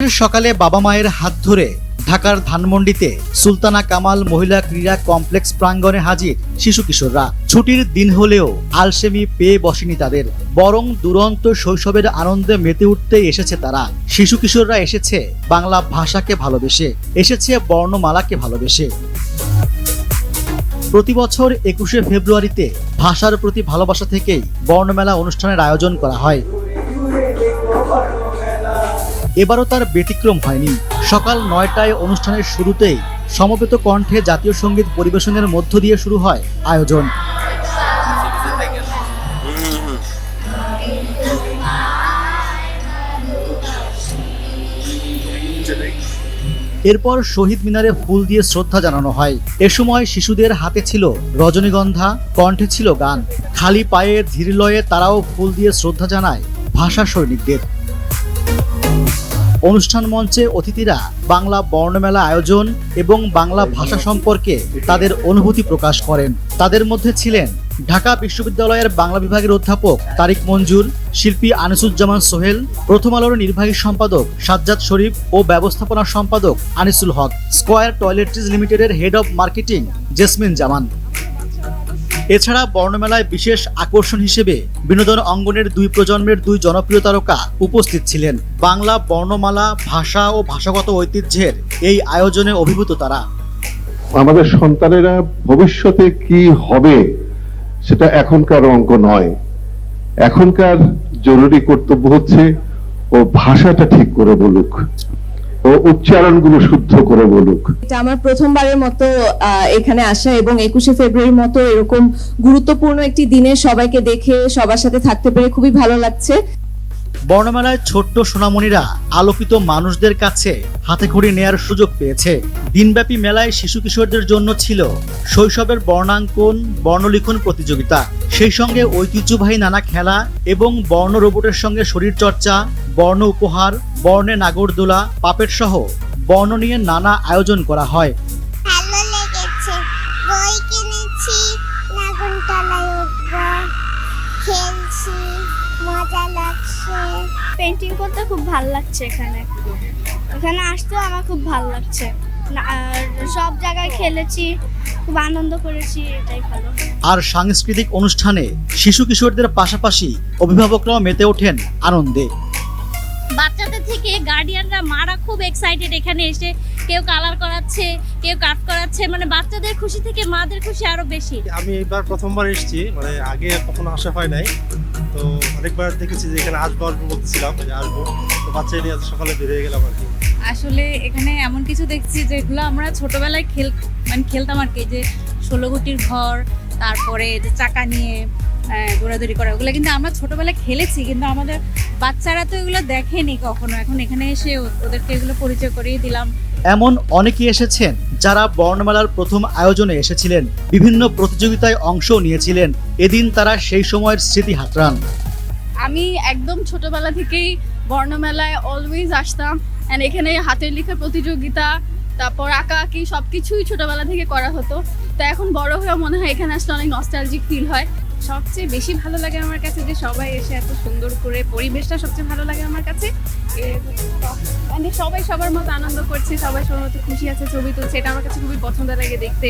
সকালে বাবা মায়ের হাত ধরে ঢাকার ধানমন্ডিতে সুলতানা কামাল মহিলা ক্রীড়া কমপ্লেক্স প্রাঙ্গণে হাজির শিশু কিশোররা। ছুটির দিন হলেও আলসেমি পেয়ে বসেনি তাদের। বরং দুরন্ত শৈশবের আনন্দে মেতে উঠতে এসেছে তারা। শিশু কিশোররা এসেছে বাংলা ভাষাকে ভালোবেসে, এসেছে বর্ণমালাকে ভালোবেসে। প্রতি বছর একুশে ফেব্রুয়ারিতে ভাষার প্রতি ভালোবাসা থেকেই বর্ণমেলা অনুষ্ঠানের আয়োজন করা হয়। এবারও তার ব্যতিক্রম হয়নি। সকাল নয়টায় অনুষ্ঠানের শুরুতেই সমবেত কণ্ঠে জাতীয় সংগীত পরিবেশনের মধ্য দিয়ে শুরু হয় আয়োজন। এরপর শহীদ মিনারে ফুল দিয়ে শ্রদ্ধা জানানো হয়। এ সময় শিশুদের হাতে ছিল রজনীগন্ধা, কণ্ঠে ছিল গান। খালি পায়ে ধীর লয়ে তারাও ফুল দিয়ে শ্রদ্ধা জানায় ভাষা সৈনিকদের। অনুষ্ঠান মঞ্চে অতিথিরা বাংলা বর্ণমেলা আয়োজন এবং বাংলা ভাষা সম্পর্কে তাদের অনুভূতি প্রকাশ করেন। তাদের মধ্যে ছিলেন ঢাকা বিশ্ববিদ্যালয়ের বাংলা বিভাগের অধ্যাপক তারিক মঞ্জুর, শিল্পী আনিসুজ্জামান সোহেল, প্রথম আলোর নির্বাহী সম্পাদক সাজ্জাদ শরীফ ও ব্যবস্থাপনা সম্পাদক আনিসুল হক, স্কয়ার টয়লেট্রিজ লিমিটেডের head of marketing Jesmin Zaman. এছাড়া বর্ণমেলায় বিশেষ আকর্ষণ হিসেবে বিনোদন অঙ্গনের দুই প্রজন্মের দুই জনপ্রিয় তারকা উপস্থিত ছিলেন। বাংলা বর্ণমালা, ভাষা ও ভাষাগত ঐতিহ্যের এই আয়োজনে অভিভূত তারা। আমাদের সন্তানেরা ভবিষ্যতে কি হবে সেটা এখনকার অঙ্ক নয়। এখনকার জরুরি কর্তব্য হচ্ছে ও ভাষাটা ঠিক করে বলুক। ও উচ্চারণগুলো শুদ্ধ করে বলুক। এটা আমার প্রথমবারের মতো এখানে আসা এবং একুশে ফেব্রুয়ারির মতো এরকম গুরুত্বপূর্ণ একটি দিনে সবাইকে দেখে, সবার সাথে থাকতে পেরে খুবই ভালো লাগছে। বর্ণমেলায় ছোট্ট সোনামণিরা আলোকিত মানুষদের কাছে হাতে খড়ি নেয়ার সুযোগ পেয়েছে। দিনব্যাপী মেলায় শিশু কিশোরদের জন্য ছিল শৈশবের বর্ণাঙ্কন, বর্ণলিখন প্রতিযোগিতা। সেই সঙ্গে ঐতিহ্যবাহী নানা খেলা এবং বর্ণ রোবটের সঙ্গে শরীরচর্চা, বর্ণ উপহার, বর্ণে নাগরদোলা পাপেট সহ বর্ণ নিয়ে নানা আয়োজন করা হয়। খেলছি। মজা লাগছে। পেন্টিং করতে খুব ভালো লাগছে এখানে। এখানে আসতেও আমার খুব ভালো লাগছে। না- আর সব জায়গায় খেলেছি খুব আনন্দ করেছি এটাই ভালো। আর সাংস্কৃতিক অনুষ্ঠানে শিশু কিশোরদের পাশাপাশি অভিভাবকরাও মেতে ওঠেন আনন্দে। বাচ্চাদের থেকে গার্ডিয়ানরা মারা খুব এক্সাইটেড এখানে এসে কেউ কালার করাচ্ছে কেউ কাট করাচ্ছে মানে বাচ্চাদের খুশি থেকে মাদের খুশি আরও বেশি। আমি এবার প্রথমবার এসেছি মানে আগে কখনো আসা হয় নাই। তো অনেকবার দেখেছি যে এখানে আসব আসব বলতেছিলাম যে আসব। তো বাচ্চা নিয়ে সকালে বেরিয়ে গেলাম আর কি। আসলে এখানে এমন কিছু দেখছি যেগুলো আমরা ছোটবেলায় খেল মানে খেলতাম আর কি, যে ষোলো গুটির ঘর, তারপরে যে চাকা নিয়ে আহ, দৌড়াদৌড়ি করা ওগুলো কিন্তু আমরা ছোটবেলায় খেলেছি কিন্তু আমাদের বাচ্চারা তো এগুলো দেখেনি কখনো। এখন এখানে এসে ওদেরকে এগুলো পরিচয় করিয়ে দিলাম। এমন অনেকেই এসেছেন যারা বর্ণমেলার প্রথম আয়োজনে এসেছিলেন বিভিন্ন প্রতিযোগিতায় অংশও নিয়েছিলেন এদিন তারা সেই সময়ের স্মৃতি হাতড়ান আমি একদম ছোটবেলা থেকেই বর্ণমেলায় অলওয়েজ আসতাম অ্যান্ড এখানে হাতের লেখা প্রতিযোগিতা তারপর আঁকা আঁকি সব কিছুই ছোটবেলা থেকে করা হতো। তো এখন বড় হয়ে মনে হয় এখানে আসলে অনেক নস্টালজিক ফিল হয়। সবচেয়ে বেশি ভালো লাগে আমার কাছে যে সবাই এসে এত সুন্দর করে পরিবেশটা সবচেয়ে ভালো লাগে আমার কাছে। মানে সবাই সবার মতো আনন্দ করছে, সবাই সবার মতো খুশি আছে, ছবি তুলছে, এটা আমার কাছে খুবই পছন্দ লাগে দেখতে।